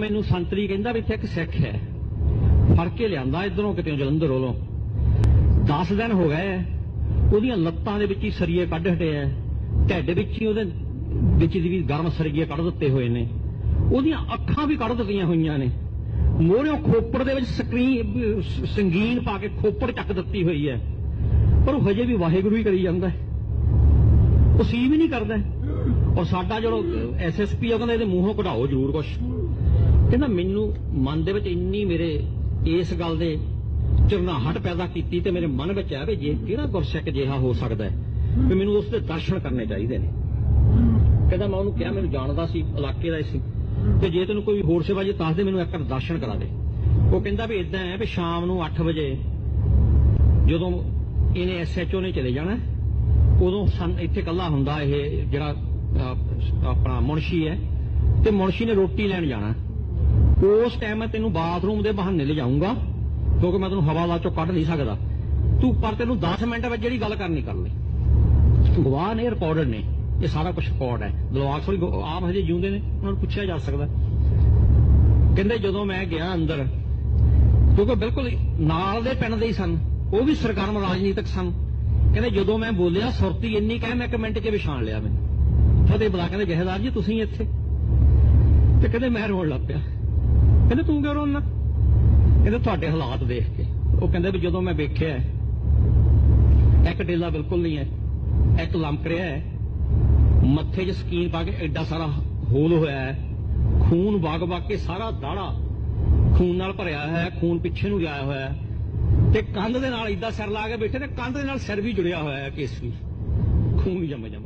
ਮੈਨੂੰ ਸੰਤਰੀ ਕਹਿੰਦਾ ਵੀ ਇੱਥੇ ਇੱਕ ਸਿੱਖ ਹੈ। ਫੜ ਕੇ ਲਿਆਂਦਾ ਇਧਰੋਂ ਕਿਤੇ ਜਲੰਧਰ ਵੱਲੋਂ। 10 ਦਿਨ ਹੋ ਗਏ ਉਹਦੀਆਂ ਲੱਤਾਂ ਦੇ ਵਿੱਚ ਹੀ ਸਰੀਏ ਕੱਢ ਹਟਿਆ ਢਿੱਡ ਵਿੱਚ ਹੀ ਉਹਦੇ ਵਿੱਚ ਦੀ ਵੀ ਗਰਮ ਸਰੀਏ ਕੱਢ ਦਿੱਤੇ ਹੋਏ ਨੇ। ਉਹਦੀਆਂ ਅੱਖਾਂ ਵੀ ਕੱਢ ਦਿੱਤੀਆਂ ਹੋਈਆਂ ਨੇ। ਮੋਹਰਿਓਂ ਖੋਪੜ ਦੇ ਵਿੱਚ ਸਕਰੀਨ ਸੰਗੀਨ ਪਾ ਕੇ ਖੋਪੜ ਚੱਕ ਦਿੱਤੀ ਹੋਈ ਹੈ ਪਰ ਉਹ ਹਜੇ ਵੀ ਵਾਹਿਗੁਰੂ ਹੀ ਕਰੀ ਜਾਂਦਾ ਹੈ ਉਹ ਸੀ ਵੀ ਨਹੀਂ ਕਰਦਾ। ਔਰ ਸਾਡਾ ਜਦੋਂ ਐਸਐਸਪੀ ਆ, ਉਹ ਕਹਿੰਦਾ ਇਹਦੇ ਮੂੰਹੋਂ ਕਢਾਓ ਜ਼ਰੂਰ ਕੁਛ। ਕਹਿੰਦਾ ਮੈਨੂੰ ਮਨ ਦੇ ਵਿੱਚ ਇੰਨੀ ਮੇਰੇ ਇਸ ਗੱਲ ਦੇ ਚਰਨਾਹਟ ਪੈਦਾ ਕੀਤੀ ਤੇ ਮੇਰੇ ਮਨ ਵਿੱਚ ਆ ਵੀ ਜੇ ਕਿਹੜਾ ਗੁਰਸਿੱਖ ਜਿਹਾ ਹੋ ਸਕਦਾ ਹੈ ਵੀ ਮੈਨੂੰ ਉਸ ਦੇ ਦਰਸ਼ਨ ਕਰਨੇ ਚਾਹੀਦੇ ਨੇ। ਕਹਿੰਦਾ ਮੈਂ ਉਹਨੂੰ ਕਿਹਾ ਮੈਨੂੰ ਜਾਣਦਾ ਸੀ ਇਲਾਕੇ ਦਾ ਸੀ। ਤੇ ਜੇ ਤੈਨੂੰ ਕੋਈ ਹੋਰ ਸੇਵਾ ਜੇ ਦੱਸ ਦੇ ਮੈਨੂੰ ਇੱਕ ਦਰਸ਼ਨ ਕਰਾ ਦੇ। ਉਹ ਕਹਿੰਦਾ ਵੀ ਇਦਾਂ ਹੈ ਵੀ ਸ਼ਾਮ ਨੂੰ 8 ਵਜੇ ਜਦੋਂ ਇਹਨੇ ਐਸਐਚਓ ਨੇ ਚਲੇ ਜਾਣਾ ਉਦੋਂ ਸਨ ਇੱਥੇ ਕੱਲਾ ਹੁੰਦਾ ਇਹ ਜਿਹੜਾ ਆਪਣਾ ਮੁਨਸ਼ੀ ਹੈ। ਤੇ ਮੁਨਸ਼ੀ ਨੇ ਰੋਟੀ ਲੈਣ ਜਾਣਾ। ਉਸ ਟਾਈਮ ਮੈਂ ਤੈਨੂੰ ਬਾਥਰੂਮ ਦੇ ਬਹਾਨੇ ਲਿਜਾਊਂਗਾ ਕਿਉਂਕਿ ਮੈਂ ਤੈਨੂੰ ਹਵਾ ਹਵਾਲਾ ਚੋਂ ਕੱਢ ਨਹੀਂ ਸਕਦਾ। ਤੂੰ ਪਰ ਤੈਨੂੰ 10 ਮਿੰਟ ਵਿੱਚ ਜਿਹੜੀ ਗੱਲ ਕਰਨੀ ਕਰ ਲੈ ਗਵਾਹ ਨੇ ਰਿਕਾਰਡਡ ਨੇ, ਇਹ ਸਾਰਾ ਕੁਝ ਰਿਕਾਰਡ ਹੈ। ਦਲਵਾਗ ਸੋਰੀ ਆਪ ਹਜੇ ਜਿਉਂਦੇ ਨੇ, ਉਹਨਾਂ ਨੂੰ ਪੁੱਛਿਆ ਜਾ ਸਕਦਾ। ਕਹਿੰਦੇ ਜਦੋਂ ਮੈਂ ਗਿਆ ਅੰਦਰ, ਕਿਉਂਕਿ ਬਿਲਕੁਲ ਨਾਲ ਦੇ ਪਿੰਡ ਦੇ ਹੀ ਸਨ, ਉਹ ਵੀ ਸਰਗਰਮ ਰਾਜਨੀਤਿਕ ਸਨ। ਕਹਿੰਦੇ ਜਦੋਂ ਮੈਂ ਬੋਲਿਆ, ਸੁਰਤੀ ਇੰਨੀ ਕਹਿ, ਮੈਂ ਇੱਕ ਮਿੰਟ 'ਚ ਵਿਛਾਣ ਲਿਆ ਮੈਨੂੰ। ਫਤਿਹ ਬੁਲਾ ਕਹਿੰਦੇ, ਜਹੇਦਾਰ ਜੀ, ਤੁਸੀਂ ਇੱਥੇ? ਤੇ ਕਹਿੰਦੇ ਮੈਂ ਰੋਣ ਲੱਗ ਪਿਆ। ਕਹਿੰਦੇ ਤੂੰ ਕਿਉਂ ਰੋਣਾ ਕਹਿੰਦੇ ਤੁਹਾਡੇ ਹਾਲਾਤ ਦੇਖ ਕੇ। ਉਹ ਕਹਿੰਦੇ ਵੀ ਜਦੋਂ ਮੈਂ ਵੇਖਿਆ ਇੱਕ ਡੇਲਾ ਬਿਲਕੁਲ ਨਹੀਂ ਹੈ, ਇੱਕ ਲੰਕ ਰਿਹਾ ਹੈ। ਮੱਥੇ 'ਚ ਸਕੀਨ ਪਾ ਕੇ ਐਡਾ ਸਾਰਾ ਹੋਲ ਹੋਇਆ ਹੈ। ਖੂਨ ਵਗ ਵਗ ਕੇ ਸਾਰਾ ਦਾੜਾ ਖੂਨ ਨਾਲ ਭਰਿਆ ਹੋਇਆ ਹੈ, ਖੂਨ ਪਿੱਛੇ ਨੂੰ ਗਿਆ ਹੋਇਆ ਹੈ। ਤੇ ਕੰਧ ਦੇ ਨਾਲ ਏਦਾਂ ਸਿਰ ਲਾ ਕੇ ਬੈਠੇ ਤੇ ਕੰਧ ਦੇ ਨਾਲ ਸਿਰ ਵੀ ਜੁੜਿਆ ਹੋਇਆ ਹੈ, ਕੇਸ ਵੀ। ਖੂਨ ਜੰਮ ਜੰਮ